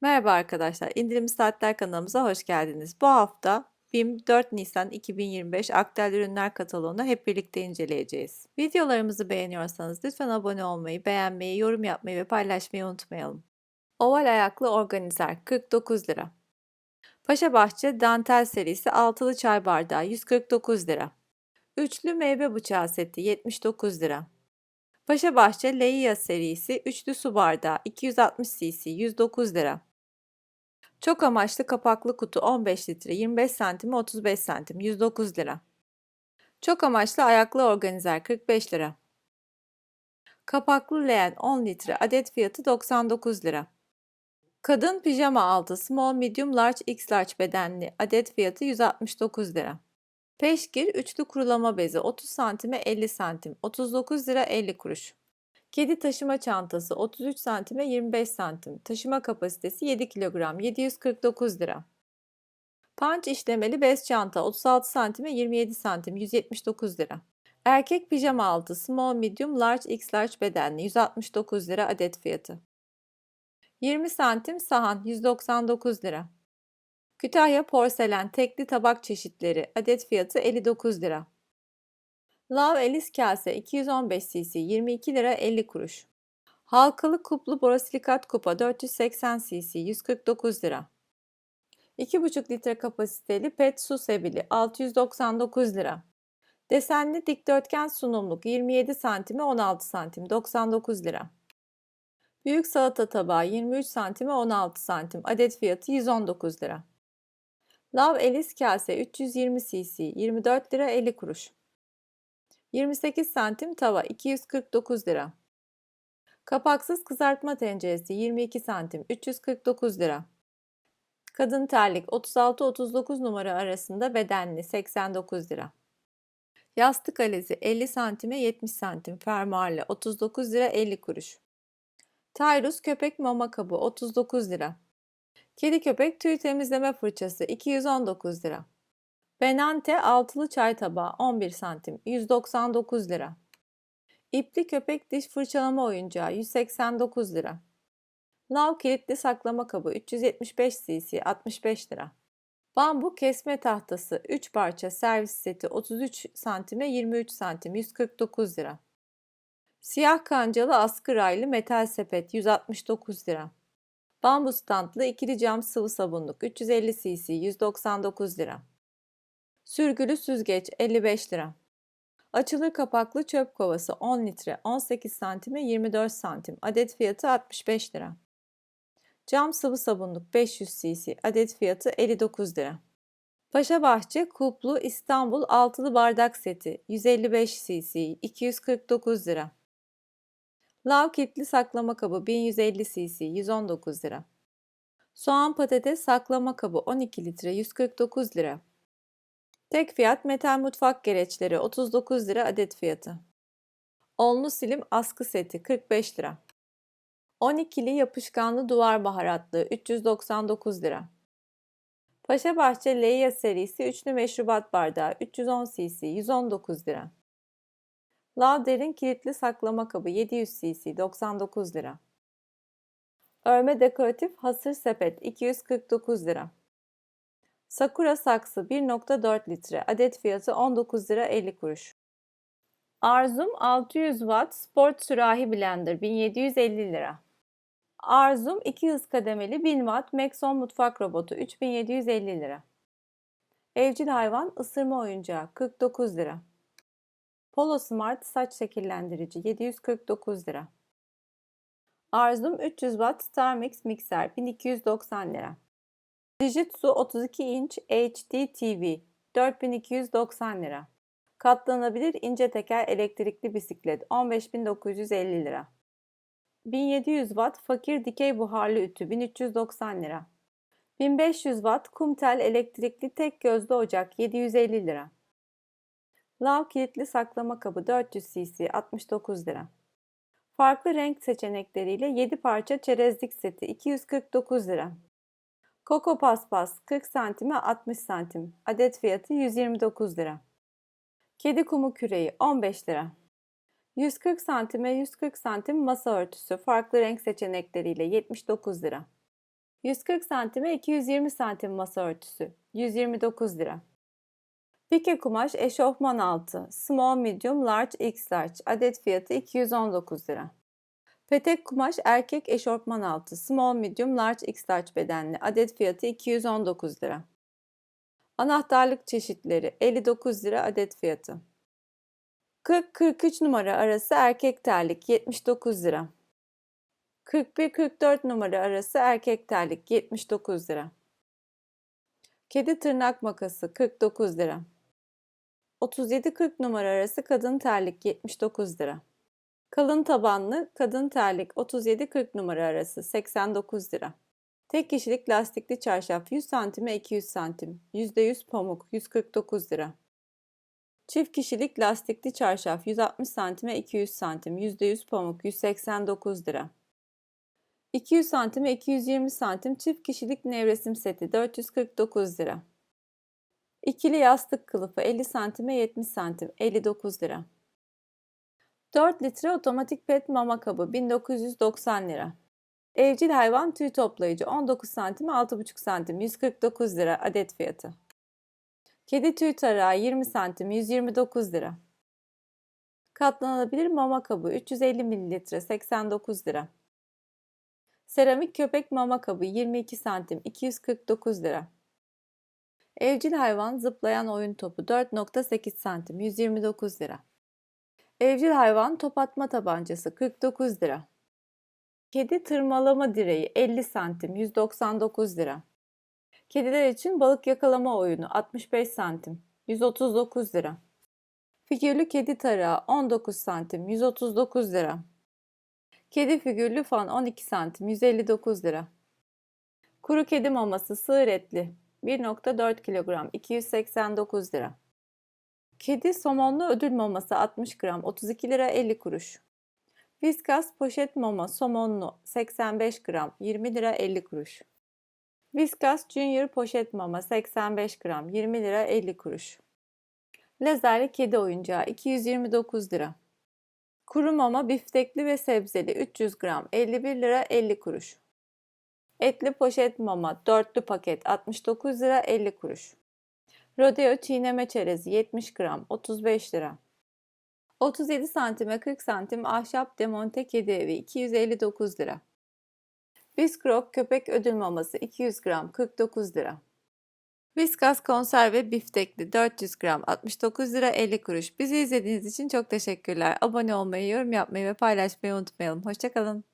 Merhaba arkadaşlar, İndirimli Saatler kanalımıza hoş geldiniz. Bu hafta BİM 4 Nisan 2025 Aktel Ürünler Kataloğunu hep birlikte inceleyeceğiz. Videolarımızı beğeniyorsanız lütfen abone olmayı, beğenmeyi, yorum yapmayı ve paylaşmayı unutmayalım. Oval ayaklı organizer 49 lira. Paşa Bahçe dantel serisi altılı çay bardağı 149 lira. Üçlü meyve bıçağı seti 79 lira. Paşa Bahçe Leia serisi üçlü su bardağı 260 cc 109 lira. Çok amaçlı kapaklı kutu 15 litre 25 santim 35 santim 109 lira. Çok amaçlı ayaklı organizer 45 lira. Kapaklı leğen 10 litre adet fiyatı 99 lira. Kadın pijama altı small medium large x large bedenli adet fiyatı 169 lira. Peşkir üçlü kurulama bezi 30 santime 50 santim 39 lira 50 kuruş. Kedi taşıma çantası 33 santime 25 santim. Taşıma kapasitesi 7 kilogram 749 lira. Punch işlemeli bez çanta 36 santime 27 santim 179 lira. Erkek pijama altı small medium large x large bedenli 169 lira adet fiyatı. 20 santim sahan 199 lira. Kütahya porselen tekli tabak çeşitleri adet fiyatı 59 lira. Lav Elis kase 215 cc 22 lira 50 kuruş. Halkalı kuplu borosilikat kupa 480 cc 149 lira. 2,5 litre kapasiteli pet su sebili 699 lira. Desenli dikdörtgen sunumluk 27 santime 16 santim 99 lira. Büyük salata tabağı 23 santime 16 santim adet fiyatı 119 lira. Lav Elis kase 320 cc 24 lira 50 kuruş. 28 santim tava 249 lira. Kapaksız kızartma tenceresi 22 santim 349 lira. Kadın terlik 36-39 numara arasında bedenli 89 lira. Yastık alezi 50 santime 70 santim fermuarlı 39 lira 50 kuruş. Tayrus köpek mama kabı 39 lira. Kedi köpek tüy temizleme fırçası 219 lira. Benante altılı çay tabağı 11 santim 199 lira. İpli köpek diş fırçalama oyuncağı 189 lira. Lav kilitli saklama kabı 375 cc 65 lira. Bambu kesme tahtası 3 parça servis seti 33 santime 23 santim 149 lira. Siyah kancalı askı raylı metal sepet 169 lira. Bambu standlı ikili cam sıvı sabunluk 350 cc 199 lira. Sürgülü süzgeç 55 lira. Açılır kapaklı çöp kovası 10 litre 18 santime 24 santim adet fiyatı 65 lira. Cam sıvı sabunluk 500 cc adet fiyatı 59 lira. Paşa Bahçe Kuplu İstanbul altılı bardak seti 155 cc 249 lira. Lav kilitli saklama kabı 1150 cc 119 lira. Soğan patates saklama kabı 12 litre 149 lira. Tek fiyat metal mutfak gereçleri 39 lira adet fiyatı. Onlu silim askı seti 45 lira. 12'li yapışkanlı duvar baharatlığı 399 lira. Paşa Bahçe Leia serisi üçlü meşrubat bardağı 310 cc 119 lira. Lauder'in kilitli saklama kabı 700 cc 99 lira. Örme dekoratif hasır sepet 249 lira. Sakura saksı 1.4 litre adet fiyatı 19 lira 50 kuruş. Arzum 600 watt sport sürahi blender 1750 lira. Arzum 2 hız kademeli 1000 watt Maxon mutfak robotu 3750 lira. Evcil hayvan ısırma oyuncağı 49 lira. Polo Smart saç şekillendirici 749 lira. Arzum 300 watt Starmix mikser 1290 lira. Dijitsu 32 inç HD TV 4290 lira. Katlanabilir ince teker elektrikli bisiklet 15950 lira. 1700 watt fakir dikey buharlı ütü 1390 lira. 1500 watt kumtel elektrikli tek gözlü ocak 750 lira. Lav kilitli saklama kabı 400 cc 69 lira. Farklı renk seçenekleriyle 7 parça çerezlik seti 249 lira. Koko paspas 40 santime 60 santim. Adet fiyatı 129 lira. Kedi kumu küreği 15 lira. 140 santime 140 santim masa örtüsü farklı renk seçenekleriyle 79 lira. 140 santime 220 santim masa örtüsü 129 lira. Pike kumaş eşofman altı small medium large x large adet fiyatı 219 lira. Petek kumaş erkek eşofman altı small medium large x large bedenli adet fiyatı 219 lira. Anahtarlık çeşitleri 59 lira adet fiyatı. 40-43 numara arası erkek terlik 79 lira. 41-44 numara arası erkek terlik 79 lira. Kedi tırnak makası 49 lira. 37-40 numara arası kadın terlik 79 lira. Kalın tabanlı kadın terlik 37-40 numara arası 89 lira. Tek kişilik lastikli çarşaf 100 santime 200 santim. %100 pamuk 149 lira. Çift kişilik lastikli çarşaf 160 santime 200 santim. %100 pamuk 189 lira. 200 santime 220 santim çift kişilik nevresim seti 449 lira. İkili yastık kılıfı 50 santime 70 santim 59 lira. 4 litre otomatik pet mama kabı 1990 lira. Evcil hayvan tüy toplayıcı 19 santim 6,5 santim 149 lira adet fiyatı. Kedi tüy tarağı 20 santim 129 lira. Katlanabilir mama kabı 350 mililitre 89 lira. Seramik köpek mama kabı 22 santim 249 lira. Evcil hayvan zıplayan oyun topu 4.8 santim 129 lira. Evcil hayvan top atma tabancası 49 lira. Kedi tırmalama direği 50 santim 199 lira. Kediler için balık yakalama oyunu 65 santim 139 lira. Figürlü kedi tarağı 19 santim 139 lira. Kedi figürlü fan 12 santim 159 lira. Kuru kedi maması sığır etli 1.4 kilogram 289 lira. Kedi somonlu ödül maması 60 gram 32 lira 50 kuruş. Viskas poşet mama somonlu 85 gram 20 lira 50 kuruş. Viskas Junior poşet mama 85 gram 20 lira 50 kuruş. Lazerli kedi oyuncağı 229 lira. Kuru mama biftekli ve sebzeli 300 gram 51 lira 50 kuruş. Etli poşet mama dörtlü paket 69 lira 50 kuruş. Rodeo çiğneme çerezi 70 gram 35 lira. 37 santime 40 santim ahşap demonte kedi evi 259 lira. Biskrok köpek ödül maması 200 gram 49 lira. Viskas konserve biftekli 400 gram 69 lira 50 kuruş. Bizi izlediğiniz için çok teşekkürler. Abone olmayı, yorum yapmayı ve paylaşmayı unutmayalım. Hoşçakalın.